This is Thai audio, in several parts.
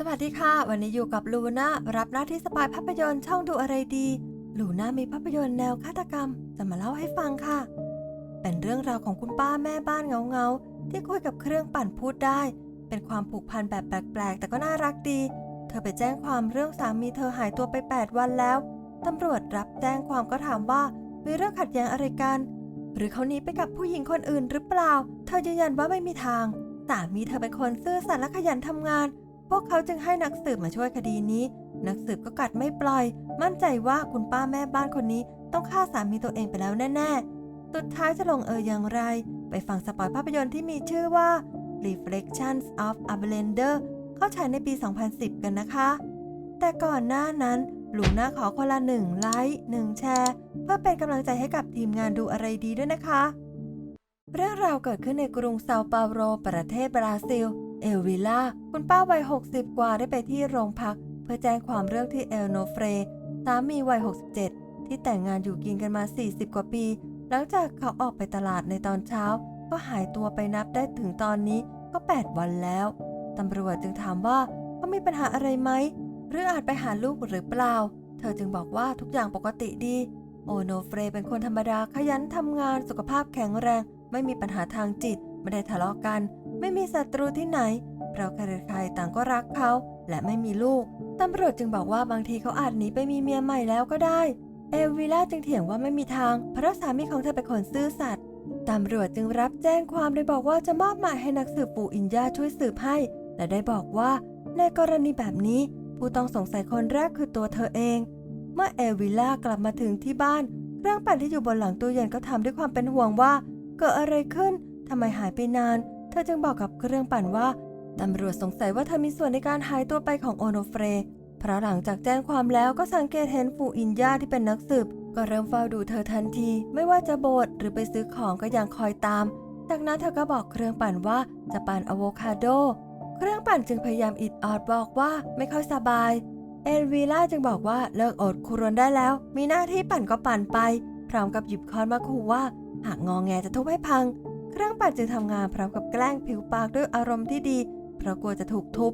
สวัสดีค่ะ วันนี้อยู่กับลูน่ารับหน้าที่สปายภาพยนตร์ช่องดูอะไรดีลูน่ามีภาพยนตร์แนวฆาตกรรม จะมาเล่าให้ฟังค่ะ เป็นเรื่องราวของคุณป้าแม่บ้านเงาๆ ที่คุยกับเครื่องปั่นพูดได้ เป็นความผูกพันแบบแปลกๆ แต่ก็น่ารักดี เธอไปแจ้งความเรื่องสามีเธอหายตัวไป 8 วันแล้วตำรวจรับแจ้งความก็ถามว่ามีเรื่องขัดแย้งอะไรกัน หรือเขาหนีไปกับผู้หญิงคนอื่นหรือเปล่า เธอยืนยันว่าไม่มีทางสามีเธอเป็นคนซื่อสัตย์และขยันทำงาน พวกเขาจึงให้นักสืบมาช่วยคดีนี้ นักสืบก็กัดไม่ปล่อย มั่นใจว่าคุณป้าแม่บ้านคนนี้ต้องฆ่าสามีตัวเองไปแล้วแน่ๆ สุดท้ายจะลงเอยอย่างไร ไปฟังสปอยภาพยนตร์ที่มีชื่อว่า Reflections of a Blender เข้าฉายในปี 2010 กันนะคะ แต่ก่อนหน้านั้นหลูน่าขอคนละหนึ่งไลค์หนึ่งแชร์ เพื่อเป็นกำลังใจให้กับทีมงานดูอะไรดีด้วยนะคะ เรื่องราวเกิดขึ้นในกรุงเซาเปาโลประเทศบราซิล เอลวิล่าคุณป้าวัย 60 กว่าได้ไปที่โรงพัก เพื่อแจ้งความเรื่องที่เอลโนเฟรสามีวัย 67 ที่แต่งงานอยู่กินกันมา 40 กว่าปี หลังจากเขาออกไปตลาดในตอนเช้า ก็หายตัวไปนับได้ถึงตอนนี้ก็ 8 วันแล้ว ตำรวจจึงถามว่าเขามีปัญหาอะไรไหม หรืออาจไปหาลูกหรือเปล่า เธอจึงบอกว่าทุกอย่างปกติดี โอโนเฟรเป็นคนธรรมดาขยันทำงานสุขภาพแข็งแรง ไม่มีปัญหาทางจิต ไม่ได้ทะเลาะกัน ไม่มีศัตรูที่ไหน เพราะใครๆต่างก็รักเขา และไม่มีลูก ตำรวจจึงบอกว่าบางทีเขาอาจหนีไปมีเมียใหม่แล้วก็ได้ เอวิล่าจึงเถียงว่าไม่มีทาง เพราะสามีของเธอเป็นคนซื่อสัตย์ตำรวจจึงรับแจ้งความโดยบอกว่าจะมอบหมายให้นักสืบปู่อินยาช่วยสืบให้ และได้บอกว่าในกรณีแบบนี้ ผู้ต้องสงสัยคนแรกคือตัวเธอเอง เมื่อเอวิล่ากลับมาถึงที่บ้านเครื่องปั่นที่อยู่บนหลังตู้เย็นก็ทำด้วยความเป็นห่วงว่า เกิดอะไรขึ้น ทำไมหายไปนาน เธอจึงบอกกับเครื่องปั่นว่าตำรวจสงสัยว่าเธอมีส่วนในการหายตัวไปของโอโนเฟรเพราะหลังจากแจ้งความแล้วก็สังเกตเห็นฟูอินยาที่เป็นนักสืบ ก็เริ่มเฝ้าดูเธอทันที ไม่ว่าจะโบสหรือไปซื้อของก็ยังคอยตาม จากนั้นเธอก็บอกเครื่องปั่นว่าจะปั่นอะโวคาโด เครื่องปั่นจึงพยายามอิดออดบอกว่าไม่ค่อยสบาย เอลวีล่าจึงบอกว่าเลิกอดคุรนได้แล้ว มีหน้าที่ปั่นก็ปั่นไป พร้อมกับหยิบค้อนมาขู่ว่า หากงองแงจะทุบให้พัง เครื่องปั่นจึงทำงานพร้อมกับแกล้งผิวปากด้วยอารมณ์ที่ดี เพราะกลัวจะถูกทุบ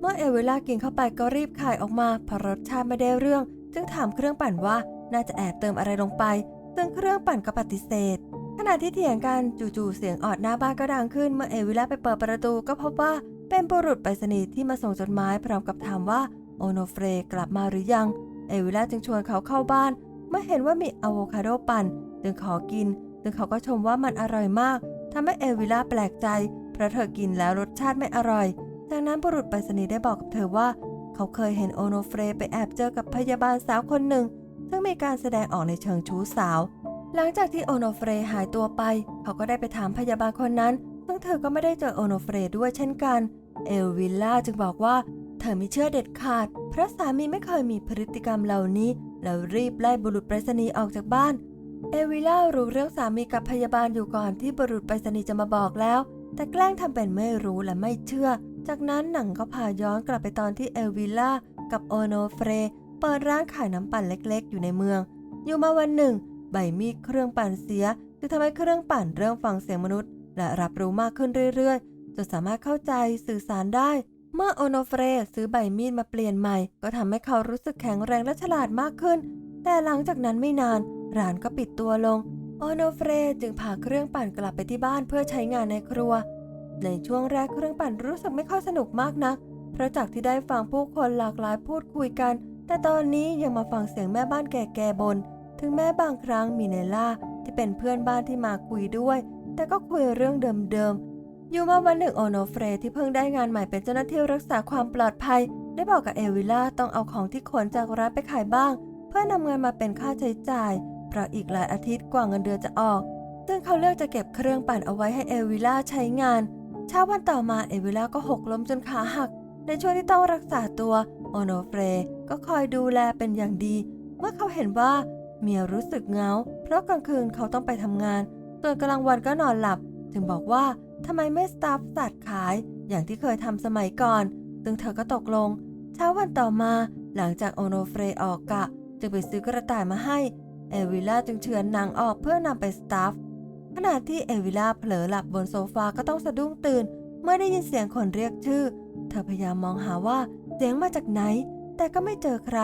เมื่อเอลวิล่ากินเข้าไปก็รีบคายออกมาเพราะรสชาติไม่ได้เรื่อง จึงถามเครื่องปั่นว่าน่าจะแอบเติมอะไรลงไป ซึ่งเครื่องปั่นก็ปฏิเสธ ขณะที่เถียงกันจู่ๆเสียงออดหน้าบ้านก็ดังขึ้น เมื่อเอลวิล่าไปเปิดประตูก็พบว่าเป็นบุรุษไปรษณีย์ที่มาส่งจดหมายพร้อมกับถามว่าโอโนเฟรกลับมาหรือยัง เอวิล่าจึงชวนเขาเข้าบ้าน เมื่อเห็นว่ามีอะโวคาโดปั่น จึงขอกิน ซึ่งเขาก็ชมว่ามันอร่อยมาก ทำให้เอลวิล่าแปลกใจ เพราะเธอกินแล้วรสชาติไม่อร่อย จากนั้นบุรุษไปรษณีย์ได้บอกกับเธอว่า เขาเคยเห็นโอโนเฟรไปแอบเจอกับพยาบาลสาวคนหนึ่ง ซึ่งมีการแสดงออกในเชิงชู้สาว หลังจากที่โอโนเฟรหายตัวไป เขาก็ได้ไปถามพยาบาลคนนั้น ซึ่งเธอก็ไม่ได้เจอโอโนเฟรด้วยเช่นกัน เอลวิล่าจึงบอกว่าเธอไม่เชื่อเด็ดขาดเพราะสามีไม่เคยมีพฤติกรรมเหล่านี้ แล้วรีบไล่บุรุษไปรษณีย์ออกจากบ้าน เอวิล่ารู้เรื่องสามีกับพยาบาลอยู่ก่อนที่บุรุษไปรษณีย์จะมาบอกแล้ว แต่แกล้งทำเป็นไม่รู้และไม่เชื่อ จากนั้นหนังก็พาย้อนกลับไปตอนที่เอวิลล่ากับโอโนเฟรเปิดร้านขายน้ำปั่นเล็กๆ อยู่ในเมือง อยู่มาวันหนึ่ง ใบมีดเครื่องปั่นเสียจึงทำให้เครื่องปั่นเริ่มฟังเสียงมนุษย์ และรับรู้มากขึ้นเรื่อยๆจนสามารถเข้าใจสื่อสารได้ เมื่อโอโนเฟรซื้อใบมีดมาเปลี่ยนใหม่ ก็ทำให้เขารู้สึกแข็งแรงและฉลาดมากขึ้น แต่หลังจากนั้นไม่นาน ร้านก็ปิดตัวลง โอโนเฟรจึงพาเครื่องปั่นกลับไปที่บ้านเพื่อใช้งานในครัว ในช่วงแรกเครื่องปั่นรู้สึกไม่ค่อยสนุกมากนัก เพราะจากที่ได้ฟังผู้คนหลากหลายพูดคุยกัน แต่ตอนนี้ยังมาฟังเสียงแม่บ้านแก่ๆบน ถึงแม้บางครั้งมีเนล่าที่เป็นเพื่อนบ้านที่มาคุยด้วย แต่ก็คุยเรื่องเดิมๆ อยู่มาวันหนึ่งโอโนเฟรที่เพิ่งได้งานใหม่เป็นเจ้าหน้าที่รักษาความปลอดภัย ได้บอกกับเอวิล่าต้องเอาของที่ขนจากร้านไปขายบ้าง เพื่อนำเงินมาเป็นค่าใช้จ่าย เพราะอีกหลายอาทิตย์กว่าเงินเดือนจะออก ซึ่งเขาเลือกจะเก็บเครื่องปั่นเอาไว้ให้เอวิล่าใช้งาน เช้าวันต่อมาเอวิล่าก็หกล้มจนขาหัก ในช่วงที่ต้องรักษาตัวโอโนเฟรก็คอยดูแลเป็นอย่างดี เมื่อเขาเห็นว่าเมียรู้สึกเงา เพราะกลางคืนเขาต้องไปทำงาน ส่วนกลางวันก็นอนหลับ จึงบอกว่าทำไมไม่สตาฟสัตว์ขาย อย่างที่เคยทำสมัยก่อน ซึ่งเธอก็ตกลง เช้าวันต่อมาหลังจากโอโนเฟรออกกะ จึงไปซื้อกระต่ายมาให้ เอวิล่าจึงเฉือนหนังออกเพื่อนำไปสตาฟขณะที่เอวิล่าเผลอหลับบนโซฟาก็ต้องสะดุ้งตื่น เมื่อได้ยินเสียงคนเรียกชื่อ เธอพยายามมองหาว่าเสียงมาจากไหน แต่ก็ไม่เจอใคร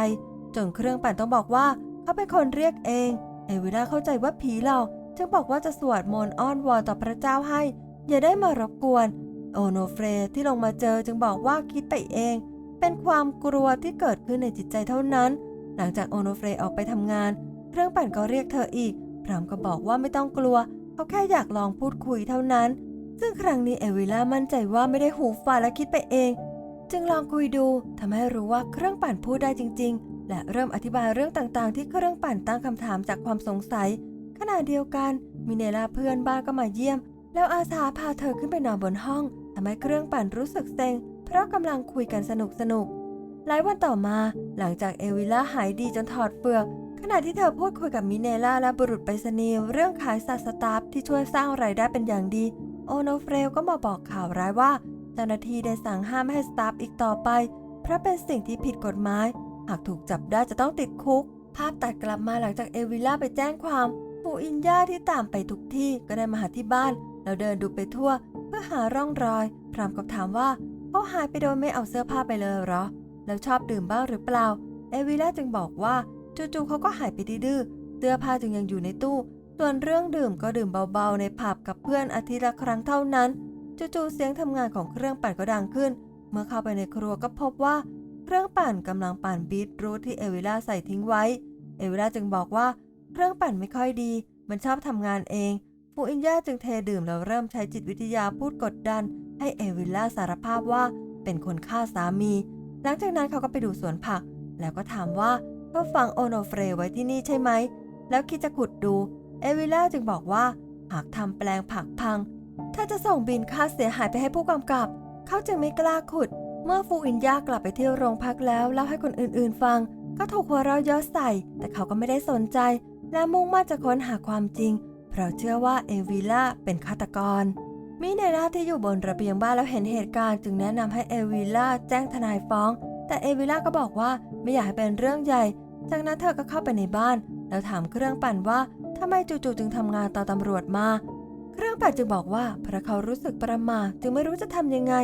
จนเครื่องปั่นต้องบอกว่า เขาเป็นคนเรียกเอง เอวิล่าเข้าใจว่าผีหลอกจึงบอกว่าจะสวดมนต์อ้อนวอนต่อพระเจ้าให้ อย่าได้มารบกวน โอโนเฟรที่ลงมาเจอจึงบอกว่าคิดไปเอง เป็นความกลัวที่เกิดขึ้นในจิตใจเท่านั้น หลังจากโอโนเฟรออกไปทำงาน เครื่องปั่นก็เรียกเธออีก พร้อมกับบอกว่าไม่ต้องกลัว เขาแค่อยากลองพูดคุยเท่านั้น ซึ่งครั้งนี้เอวิล่ามั่นใจว่าไม่ได้หูฝาดและคิดไปเอง จึงลองคุยดูทำให้รู้ว่าเครื่องปั่นพูดได้จริง ๆ และเริ่มอธิบายเรื่องต่างๆ ที่เครื่องปั่นตั้งคำถามจากความสงสัย ขณะเดียวกันมิเนลาเพื่อนบ้านก็มาเยี่ยม แล้วอาสาพาเธอขึ้นไปนอนบนห้องทำให้เครื่องปั่นรู้สึกเซ็ง เพราะกำลังคุยกันสนุกสนุกๆหลายวันต่อมา หลังจากเอวิล่าหายดีจนถอดเปลือก ขณะที่เธอพูดคุยกับมิเนล่าและบุรุษไปรษณีย์เรื่องขายสัตว์สตาฟที่ช่วยสร้างรายได้เป็นอย่างดี โอโนเฟรลก็มาบอกข่าวร้ายว่า เจ้าหน้าที่ได้สั่งห้ามให้สตาฟอีกต่อไป เพราะเป็นสิ่งที่ผิดกฎหมาย หากถูกจับได้จะต้องติดคุก ภาพตัดกลับมาหลังจากเอวิล่าไปแจ้งความปูอินย่าที่ตามไปทุกที่ก็ได้มาหาที่บ้าน แล้วเดินดูไปทั่ว เพื่อหาร่องรอย พร้อมกับถามว่าเขาหายไปโดยไม่เอาเสื้อผ้าไปเลยเหรอ แล้วชอบดื่มบ้างหรือเปล่า เอวิล่าจึงบอกว่า จู่ๆเขาก็หายไปดื้อเสื้อผ้าจึงยังอยู่ในตู้ ส่วนเรื่องดื่มก็ดื่มเบาๆ ในผับกับเพื่อนอาทิตย์ละครั้งเท่านั้น จู่ๆเสียงทำงานของเครื่องปั่นก็ดังขึ้น เมื่อเข้าไปในครัวก็พบว่าเครื่องปั่นกำลังปั่นบีทรูทที่เอวิล่าใส่ทิ้งไว้ เอวิล่าจึงบอกว่าเครื่องปั่นไม่ค่อยดี มันชอบทำงานเองฟูอินย่าจึงเทดื่มแล้วเริ่มใช้จิตวิทยาพูดกดดัน ให้เอวิล่าสารภาพว่าเป็นคนฆ่าสามี หลังจากนั้นเขาก็ไปดูสวนผัก แล้วก็ถามว่า ก็ฝังโอโนเฟรไว้ที่นี่ใช่ไหม แล้วคิดจะขุดดู เอวิล่าจึงบอกว่า หากทำแปลงผักพัง ถ้าจะส่งบินค่าเสียหายไปให้ผู้กำกับ เขาจึงไม่กล้าขุด เมื่อฟูอินยากลับไปที่โรงพักแล้วเล่าให้คนอื่นๆฟัง ก็ถูกหัวเราะย่อใส่ แต่เขาก็ไม่ได้สนใจ และมุ่งมั่นจะค้นหาความจริง เพราะเชื่อว่าเอวิล่าเป็นฆาตกรมิเนล่าที่อยู่บนระเบียงบ้านแล้วเห็นเหตุการณ์จึงแนะนำให้เอวิล่าแจ้งทนายฟ้อง แต่เอวิล่าก็บอกว่าไม่อยากให้เป็นเรื่องใหญ่ จากนั้นเธอก็เข้าไปในบ้าน แล้วถามเครื่องปั่นว่าทำไมจู่ๆจึงทำงานต่อตำรวจมา เครื่องปั่นจึงบอกว่าเพราะเขารู้สึกประมาจึงไม่รู้จะทำยังไง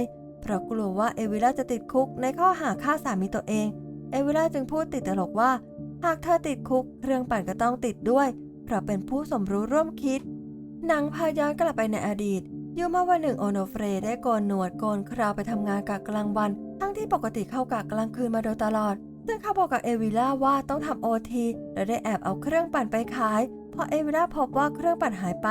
เพราะกลัวว่าเอวิล่าจะติดคุกในข้อหาฆ่าสามีตัวเอง เอวิล่าจึงพูดติดตลกว่า หากเธอติดคุก เครื่องปั่นก็ต้องติดด้วย เพราะเป็นผู้สมรู้ร่วมคิดหนังพาย้อนกลับไปในอดีต อยู่มาวันหนึ่งโอโนเฟรได้โกนหนวดโกนคราวไปทำงานกะกลางวัน ทั้งที่ปกติเข้ากะกลางคืนมาโดยตลอด ซึ่งเขาบอกกับเอวิล่าว่าต้องทำโอทีและได้แอบเอาเครื่องปั่นไปขาย พอเอวิล่าพบว่าเครื่องปั่นหายไป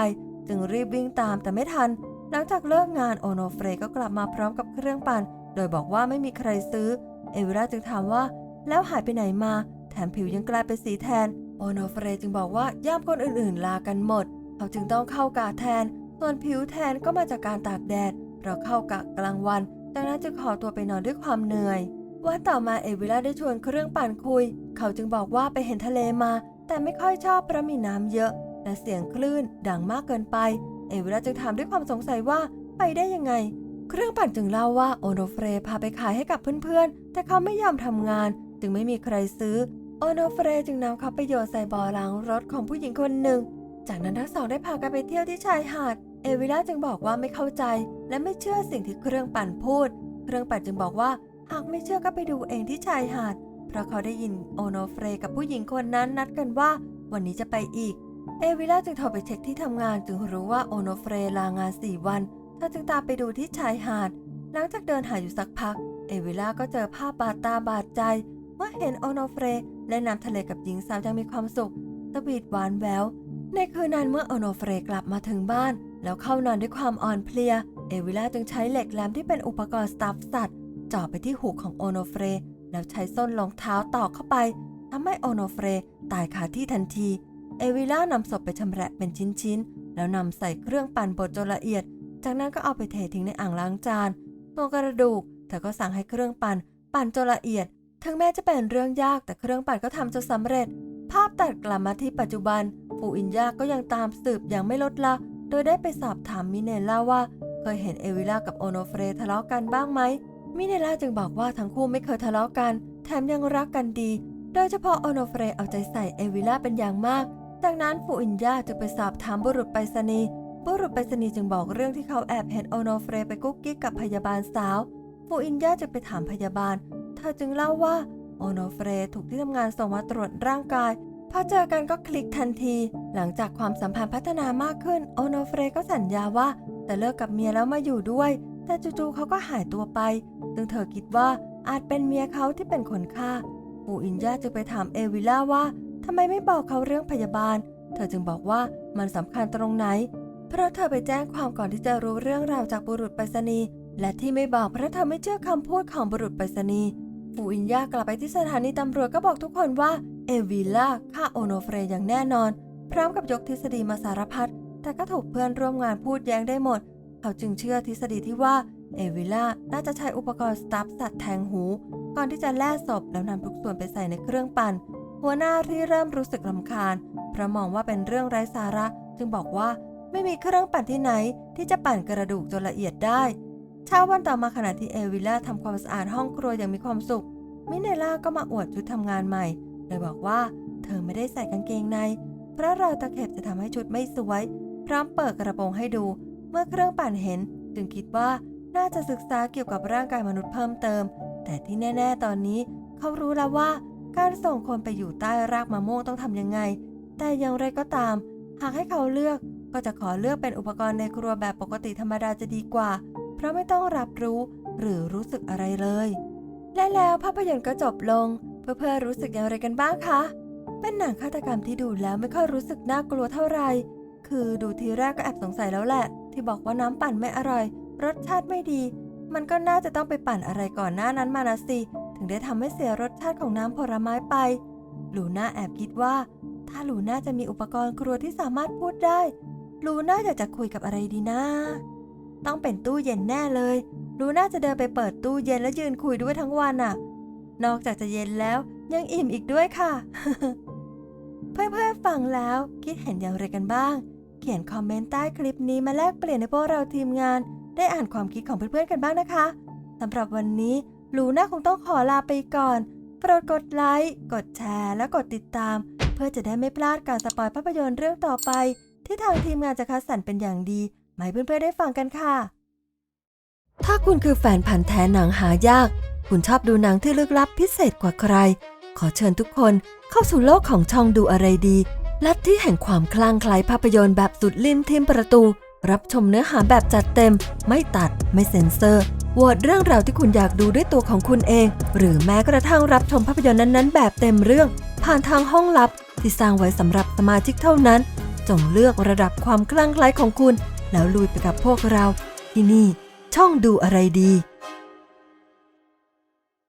จึงรีบวิ่งตามแต่ไม่ทัน หลังจากเลิกงานโอโนเฟรก็กลับมาพร้อมกับเครื่องปั่น โดยบอกว่าไม่มีใครซื้อ เอวิล่าจึงถามว่า แล้วหายไปไหนมา แถมผิวยังกลายเป็นสีแทนโอโนเฟรจึงบอกว่าย่ามคนอื่นๆลากันหมด เขาจึงต้องเข้ากะแทน ส่วนผิวแทนก็มาจากการตากแดด เราเข้ากะกลางวันดังนั้นจึงขอตัวไปนอนด้วยความเหนื่อยวันต่อมาเอวิล่าได้ชวนเครื่องปั่นคุย เขาจึงบอกว่าไปเห็นทะเลมา แต่ไม่ค่อยชอบเพราะมีน้ำเยอะ และเสียงคลื่นดังมากเกินไป เอวิล่าจึงถามด้วยความสงสัยว่าไปได้ยังไง เครื่องปั่นจึงเล่าว่าโอโนเฟรพาไปขายให้กับเพื่อนๆ แต่เขาไม่ยอมทำงาน จึงไม่มีใครซื้อ โอโนเฟรจึงนำเขาไปโยนใส่บ่อล้างรถของผู้หญิงคนหนึ่ง จากนั้นทั้งสองได้พากันไปเที่ยวที่ชายหาด เอวิล่าจึงบอกว่าไม่เข้าใจ และไม่เชื่อสิ่งที่เครื่องปั่นพูด เครื่องปั่นจึงบอกว่าหากไม่เชื่อก็ไปดูเองที่ชายหาด เพราะเขาได้ยินโอโนเฟรกับผู้หญิงคนนั้นนัดกันว่า วันนี้จะไปอีก เอวิล่าจึงโทรไปเช็คที่ทำงานจึงรู้ว่าโอโนเฟรลางาน4วันเธอจึงตามไปดูที่ชายหาด หลังจากเดินหาอยู่สักพัก เอวิล่าก็เจอภาพบาดตาบาดใจ เมื่อเห็นโอโนเฟรเล่นน้ำทะเลกับหญิงสาวยังมีความสุขสวีทหวานแววในคืนนั้นเมื่อโอโนเฟรกลับมาถึงบ้าน แล้วเข้านอนด้วยความอ่อนเพลีย เอวิล่าจึงใช้เหล็กแหลมที่เป็นอุปกรณ์สตัฟสัตว์จ่อไปที่หูของโอโนเฟร แล้วใช้ส้นรองเท้าตอกเข้าไปทำให้โอโนเฟรตายคาที่ทันที เอวิล่านำศพไปชำแหละเป็นชิ้นๆ แล้วนำใส่เครื่องปั่นบดจนละเอียด จากนั้นก็เอาไปเททิ้งในอ่างล้างจานตัวกระดูกเธอก็สั่งให้เครื่องปั่น ปั่นจนละเอียด ถึงแม้จะเป็นเรื่องยากแต่เครื่องปั่นก็ทำจนสำเร็จ ภาพตัดกลับมาที่ปัจจุบันฟูอินยาก็ยังตามสืบอย่างไม่ลดละ โดยได้ไปสอบถามมิเนล่าว่า เคยเห็นเอวิล่ากับโอโนเฟรทะเลาะกันบ้างไหมมิเนล่าจึงบอกว่าทั้งคู่ไม่เคยทะเลาะกัน แถมยังรักกันดี โดยเฉพาะโอโนเฟรเอาใจใส่เอวิล่าเป็นอย่างมาก จากนั้นฟูอินยาจึงไปสอบถามบุรุษไปรษณีย์บุรุษไปรษณีย์จึงบอกเรื่องที่เขาแอบเห็นโอโนเฟรไปกุ๊กกิ๊กกับพยาบาลสาวฟูอินยาจึงไปถามพยาบาล เธอจึงเล่าว่าโอโนเฟรถูกที่ทำงานส่งมาตรวจร่างกาย พอเจอกันก็คลิกทันที หลังจากความสัมพันธ์พัฒนามากขึ้นโอโนเฟรก็สัญญาว่าจะเลิกกับเมียแล้วมาอยู่ด้วย แต่จู่ๆเขาก็หายตัวไป ซึ่งเธอคิดว่าอาจเป็นเมียเขาที่เป็นคนฆ่า ปู่อินยาจึงไปถามเอวิล่าว่าทำไมไม่บอกเขาเรื่องพยาบาล เธอจึงบอกว่ามันสำคัญตรงไหน เพราะเธอไปแจ้งความก่อนที่จะรู้เรื่องราวจากบุรุษไปรษณีย์และที่ไม่บอกเพราะเธอไม่เชื่อคำพูดของบุรุษไปรษณีย์ ปูอินยากลับไปที่สถานีตำรวจก็บอกทุกคนว่าเอวิล่าฆ่าโอโนเฟรอย่างแน่นอน พร้อมกับยกทฤษฎีมาสารพัดแต่ก็ถูกเพื่อนร่วมงานพูดแย้งได้หมด เขาจึงเชื่อทฤษฎีที่ว่าเอวิล่าน่าจะใช้อุปกรณ์สตัฟสัตว์แทงหู ก่อนที่จะแล่ศพแล้วนำทุกส่วนไปใส่ในเครื่องปั่น หัวหน้าที่เริ่มรู้สึกรำคาญเพราะมองว่าเป็นเรื่องไร้สาระ จึงบอกว่าไม่มีเครื่องปั่นที่ไหนที่จะปั่นกระดูกจนละเอียดได้ เช้าวันต่อมาขณะที่เอวิล่าทำความสะอาดห้องครัวอย่างมีความสุข มิเนล่าก็มาอวดชุดทำงานใหม่โดยบอกว่าเธอไม่ได้ใส่กางเกงใน เพราะรอยตะเข็บจะทำให้ชุดไม่สวย พร้อมเปิดกระโปรงให้ดู เมื่อเครื่องปั่นเห็น จึงคิดว่าน่าจะศึกษาเกี่ยวกับร่างกายมนุษย์เพิ่มเติม แต่ที่แน่ ๆ ตอนนี้ เขารู้แล้วว่า การส่งคนไปอยู่ใต้รากมะม่วงต้องทำยังไง แต่อย่างไรก็ตาม หากให้เขาเลือกก็จะขอเลือกเป็นอุปกรณ์ในครัวแบบปกติธรรมดาจะดีกว่า เพราะไม่ต้องรับรู้หรือรู้สึกอะไรเลย และแล้วภาพยนตร์ก็จบลง เพื่อนๆรู้สึกอย่างไรกันบ้างคะ เป็นหนังฆาตกรรมที่ดูแล้วไม่ค่อยรู้สึกน่ากลัวเท่าไหร่ คือดูทีแรกก็แอบสงสัยแล้วแหละ ที่บอกว่าน้ำปั่นไม่อร่อย รสชาติไม่ดี มันก็น่าจะต้องไปปั่นอะไรก่อนหน้านั้นมานะสิ ถึงได้ทำให้เสียรสชาติของน้ำผลไม้ไป ลูน่าแอบคิดว่า ถ้าลูน่าจะมีอุปกรณ์ครัวที่สามารถพูดได้ ลูน่าอยากจะคุยกับอะไรดีนะ ต้องเป็นตู้เย็นแน่เลยลูน่าจะเดินไปเปิดตู้เย็นแล้วยืนคุยด้วยทั้งวันน่ะ นอกจากจะเย็นแล้วยังอิ่มอีกด้วยค่ะ เพื่อนๆฟังแล้วคิดเห็นอย่างไรกันบ้าง เขียนคอมเมนต์ใต้คลิปนี้มาแลกเปลี่ยนให้พวกเราทีมงาน ได้อ่านความคิดของเพื่อนๆกันบ้างนะคะสำหรับวันนี้ลูน่าคงต้องขอลาไปก่อนโปรดกดไลค์กดแชร์ และกดติดตาม เพื่อจะได้ไม่พลาดการสปอยภาพยนตร์เรื่องต่อไป ที่ทางทีมงานจะคัดสรรเป็นอย่างดี มาให้เพื่อนๆได้ฟังกันค่ะ ถ้าคุณคือแฟนพันธ์แท้หนังหายาก คุณชอบดูหนังที่ลึกลับพิเศษกว่าใคร ขอเชิญทุกคนเข้าสู่โลกของช่องดูอะไรดีลัทธิแห่งความคลั่งไคล้ภาพยนตร์แบบสุดลิ้นทิมประตู รับชมเนื้อหาแบบจัดเต็ม ไม่ตัด ไม่เซ็นเซอร์โหวตเรื่องราวที่คุณอยากดูด้วยตัวของคุณเอง หรือแม้กระทั่งรับชมภาพยนตร์นั้นๆ แบบเต็มเรื่อง ผ่านทางห้องลับ ที่สร้างไว้สำหรับสมาชิกเท่านั้น จงเลือกระดับความคลั่งไคล้ของคุณ แล้วลุยไปกับพวกเราที่นี่ช่องดูอะไรดี